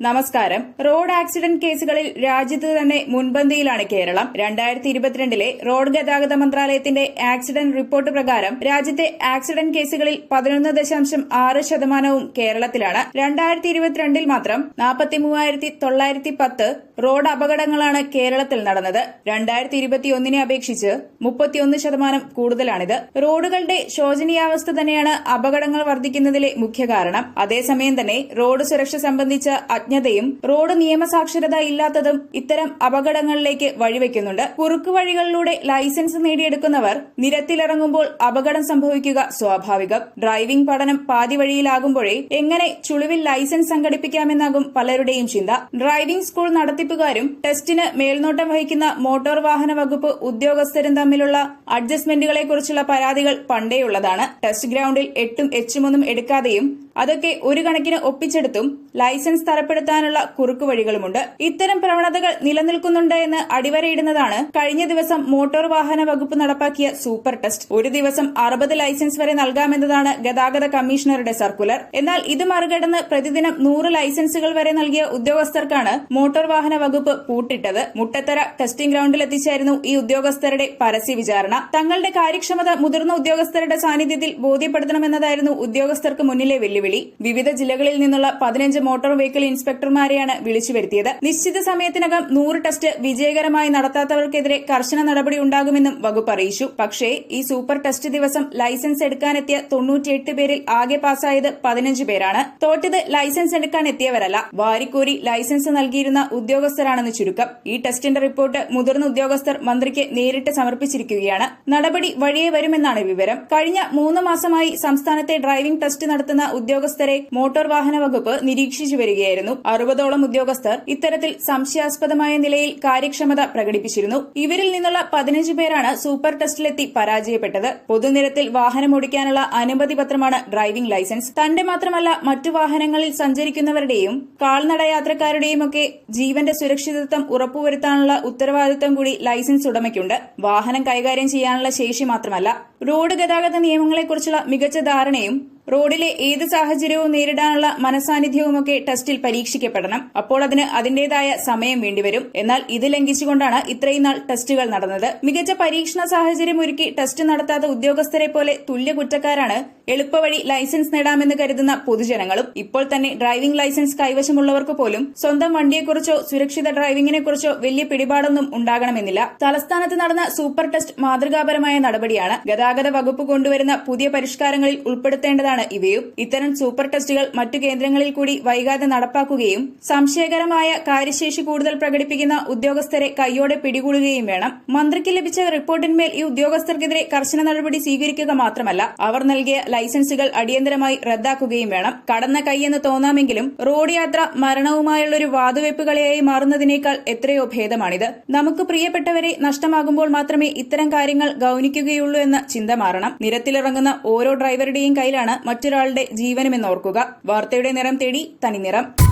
നമസ്കാരം. Road accident കേസുകളിൽ രാജ്യത്ത് തന്നെ മുൻപന്തിയിലാണ് കേരളം. രണ്ടായിരത്തി ഇരുപത്തിരണ്ടിലെ റോഡ് ഗതാഗത മന്ത്രാലയത്തിന്റെ ആക്സിഡന്റ് റിപ്പോർട്ട് പ്രകാരം രാജ്യത്തെ ആക്സിഡന്റ് കേസുകളിൽ പതിനൊന്ന് ദശാംശം ആറ് ശതമാനവും കേരളത്തിലാണ്. രണ്ടായിരത്തി ഇരുപത്തിരണ്ടിൽ മാത്രം നാൽപ്പത്തി മൂവായിരത്തി തൊള്ളായിരത്തി പത്ത് റോഡ് അപകടങ്ങളാണ് കേരളത്തിൽ നടന്നത്. രണ്ടായിരത്തി ഇരുപത്തിയൊന്നിനെ അപേക്ഷിച്ച് മുപ്പത്തിയൊന്ന് ശതമാനം കൂടുതലാണിത്. റോഡുകളുടെ ശോചനീയാവസ്ഥ തന്നെയാണ് അപകടങ്ങൾ വർദ്ധിക്കുന്നതിലെ മുഖ്യ കാരണം. അതേസമയം തന്നെ റോഡ് സുരക്ഷ സംബന്ധിച്ച അജ്ഞതയും റോഡ് നിയമസാക്ഷരത ഇല്ലാത്തതും ഇത്തരം അപകടങ്ങളിലേക്ക് വഴിവെക്കുന്നുണ്ട്. കുറുക്കു വഴികളിലൂടെ ലൈസൻസ് നേടിയെടുക്കുന്നവർ നിരത്തിലിറങ്ങുമ്പോൾ അപകടം സംഭവിക്കുക സ്വാഭാവികം. ഡ്രൈവിംഗ് പഠനം പാതി വഴിയിലാകുമ്പോഴേ എങ്ങനെ ചുളിവിൽ ലൈസൻസ് സംഘടിപ്പിക്കാമെന്നാകും പലരുടെയും ചിന്ത. ഡ്രൈവിംഗ് സ്കൂൾ നടത്തിപ്പുകാരും ടെസ്റ്റിന് മേൽനോട്ടം വഹിക്കുന്ന മോട്ടോർ വാഹന വകുപ്പ് ഉദ്യോഗസ്ഥരും തമ്മിലുള്ള അഡ്ജസ്റ്റ്മെന്റുകളെക്കുറിച്ചുള്ള പരാതികൾ പണ്ടേയുള്ളതാണ്. ടെസ്റ്റ് ഗ്രൌണ്ടിൽ എട്ടും എച്ചുമൊന്നും എടുക്കാതെയും അതൊക്കെ ഒരു കണക്കിന് ഒപ്പിച്ചെടുത്തും ലൈസൻസ് തരപ്പെടുത്താനുള്ള കുറുക്കുവഴികളുമുണ്ട്. ഇത്തരം പ്രവണതകൾ നിലനിൽക്കുന്നുണ്ട് എന്ന് അടിവരയിടുന്നതാണ് കഴിഞ്ഞ ദിവസം മോട്ടോർ വാഹന വകുപ്പ് നടപ്പാക്കിയ സൂപ്പർ ടെസ്റ്റ്. ഒരു ദിവസം അറുപത് ലൈസൻസ് വരെ നൽകാമെന്നതാണ് ഗതാഗത കമ്മീഷണറുടെ സർക്കുലർ. എന്നാൽ ഇത് മറികടന്ന് പ്രതിദിനം നൂറ് ലൈസൻസുകൾ വരെ നൽകിയ ഉദ്യോഗസ്ഥർക്കാണ് മോട്ടോർ വാഹന വകുപ്പ് പൂട്ടിട്ടത്. മുട്ടത്തറ ടെസ്റ്റിംഗ് ഗ്രൌണ്ടിലെത്തിച്ചായിരുന്നു ഈ ഉദ്യോഗസ്ഥരുടെ പരസ്യ വിചാരണ. തങ്ങളുടെ കാര്യക്ഷമത മുതിർന്ന ഉദ്യോഗസ്ഥരുടെ സാന്നിധ്യത്തിൽ ബോധ്യപ്പെടുത്തണമെന്നതായിരുന്നു ഉദ്യോഗസ്ഥർക്ക് മുന്നിലെ വെല്ലുവിളി. വിവിധ ജില്ലകളിൽ നിന്നുള്ള പതിനഞ്ച് മോട്ടോർ വെഹിക്കിൾ ഇൻസ്പെക്ടർമാരെയാണ് വിളിച്ചു വരുത്തിയത്. നിശ്ചിത സമയത്തിനകം നൂറ് ടെസ്റ്റ് വിജയകരമായി നടത്താത്തവർക്കെതിരെ കർശന നടപടി ഉണ്ടാകുമെന്നും വകുപ്പ് അറിയിച്ചു. പക്ഷേ ഈ സൂപ്പർ ടെസ്റ്റ് ദിവസം ലൈസൻസ് എടുക്കാനെത്തിയ തൊണ്ണൂറ്റിയെട്ട് പേരിൽ ആകെ പാസ്സായത് പതിനഞ്ച് പേരാണ്. തോറ്റത് ലൈസൻസ് എടുക്കാൻ എത്തിയവരല്ല വാരിക്കോരി ലൈസൻസ് നൽകിയിരുന്ന ഉദ്യോഗസ്ഥരാണെന്ന് ചുരുക്കം. ഈ ടെസ്റ്റിന്റെ റിപ്പോർട്ട് മുതിർന്ന ഉദ്യോഗസ്ഥർ മന്ത്രിക്ക് നേരിട്ട് സമർപ്പിച്ചിരിക്കുകയാണ്. നടപടി വഴിയെ വരുമെന്നാണ് വിവരം. കഴിഞ്ഞ മൂന്ന് മാസമായി സംസ്ഥാനത്തെ ഡ്രൈവിംഗ് ടെസ്റ്റ് നടത്തുന്ന ഉദ്യോഗസ്ഥരെ മോട്ടോർ വാഹന വകുപ്പ് നിരീക്ഷിച്ചു വരികയായിരുന്നു. അറുപതോളം ഉദ്യോഗസ്ഥർ ഇത്തരത്തിൽ സംശയാസ്പദമായ നിലയിൽ കാര്യക്ഷമത പ്രകടിപ്പിച്ചിരുന്നു. ഇവരിൽ നിന്നുള്ള പതിനഞ്ച് പേരാണ് സൂപ്പർ ടെസ്റ്റിലെത്തി പരാജയപ്പെട്ടത്. പൊതുനിരത്തിൽ വാഹനം ഓടിക്കാനുള്ള അനുമതി പത്രമാണ് ഡ്രൈവിംഗ് ലൈസൻസ്. തന്റെ മാത്രമല്ല മറ്റു വാഹനങ്ങളിൽ സഞ്ചരിക്കുന്നവരുടെയും കാൽനട യാത്രക്കാരുടെയും ഒക്കെ ജീവന്റെ സുരക്ഷിതത്വം ഉറപ്പുവരുത്താനുള്ള ഉത്തരവാദിത്വം കൂടി ലൈസൻസ് ഉടമയ്ക്കുണ്ട്. വാഹനം കൈകാര്യം ചെയ്യാനുള്ള ശേഷി മാത്രമല്ല റോഡ് ഗതാഗത നിയമങ്ങളെക്കുറിച്ചുള്ള മികച്ച ധാരണയും റോഡിലെ ഏത് സാഹചര്യവും നേരിടാനുള്ള മനസാന്നിധ്യവുമൊക്കെ ടെസ്റ്റിൽ പരീക്ഷിക്കപ്പെടണം. അപ്പോൾ അതിന് അതിന്റേതായ സമയം വേണ്ടിവരും. എന്നാൽ ഇത് ലംഘിച്ചുകൊണ്ടാണ് ഇത്രയും നാൾ ടെസ്റ്റുകൾ നടന്നത്. മികച്ച പരീക്ഷണ സാഹചര്യം ഒരുക്കി ടെസ്റ്റ് നടത്താത്ത ഉദ്യോഗസ്ഥരെ പോലെ തുല്യ കുറ്റക്കാരാണ് എളുപ്പവഴി ലൈസൻസ് നേടാമെന്ന് കരുതുന്ന പൊതുജനങ്ങളും ഇപ്പോൾ തന്നെ ഡ്രൈവിംഗ് ലൈസൻസ് കൈവശമുള്ളവർക്ക് പോലും സ്വന്തം വണ്ടിയെക്കുറിച്ചോ സുരക്ഷിത ഡ്രൈവിംഗിനെക്കുറിച്ചോ വലിയ പിടിപാടൊന്നും ഉണ്ടാകണമെന്നില്ല. തലസ്ഥാനത്ത് നടന്ന സൂപ്പർ ടെസ്റ്റ് മാതൃകാപരമായ നടപടിയാണ് ഗതാഗത വകുപ്പ് കൊണ്ടുവരുന്ന പുതിയ പരിഷ്കാരങ്ങളിൽ ഉൾപ്പെടുത്തേണ്ടതാണ് ഇവയും. ഇത്തരം സൂപ്പർ ടെസ്റ്റുകൾ മറ്റു കേന്ദ്രങ്ങളിൽ കൂടി വൈകാതെ നടപ്പാക്കുകയും സംശയകരമായ കാര്യശേഷി കൂടുതൽ പ്രകടിപ്പിക്കുന്ന ഉദ്യോഗസ്ഥരെ കൈയോടെ പിടികൂടുകയും വേണം. മന്ത്രിക്ക് ലഭിച്ച റിപ്പോർട്ടിന്മേൽ ഈ ഉദ്യോഗസ്ഥർക്കെതിരെ കർശന നടപടി സ്വീകരിക്കുക മാത്രമല്ല അവർ നൽകിയ ലൈസൻസുകൾ അടിയന്തരമായി റദ്ദാക്കുകയും വേണം. കടന്ന കൈയെന്ന് തോന്നാമെങ്കിലും റോഡ് യാത്ര മരണവുമായുള്ളൊരു ഒരു കളിയായി മാറുന്നതിനേക്കാൾ എത്രയോ ഭേദമാണിത്. നമുക്ക് പ്രിയപ്പെട്ടവരെ നഷ്ടമാകുമ്പോൾ മാത്രമേ ഇത്തരം കാര്യങ്ങൾ ഗൌനിക്കുകയുള്ളൂ എന്ന ചിന്ത മാറണം. നിരത്തിലിറങ്ങുന്ന ഓരോ ഡ്രൈവറുടെയും കയ്യിലാണ് മറ്റൊരാളുടെ ജീവനുമെന്നോർക്കുക വാർത്തയുടെ നിറം തേടി തനിനിറം.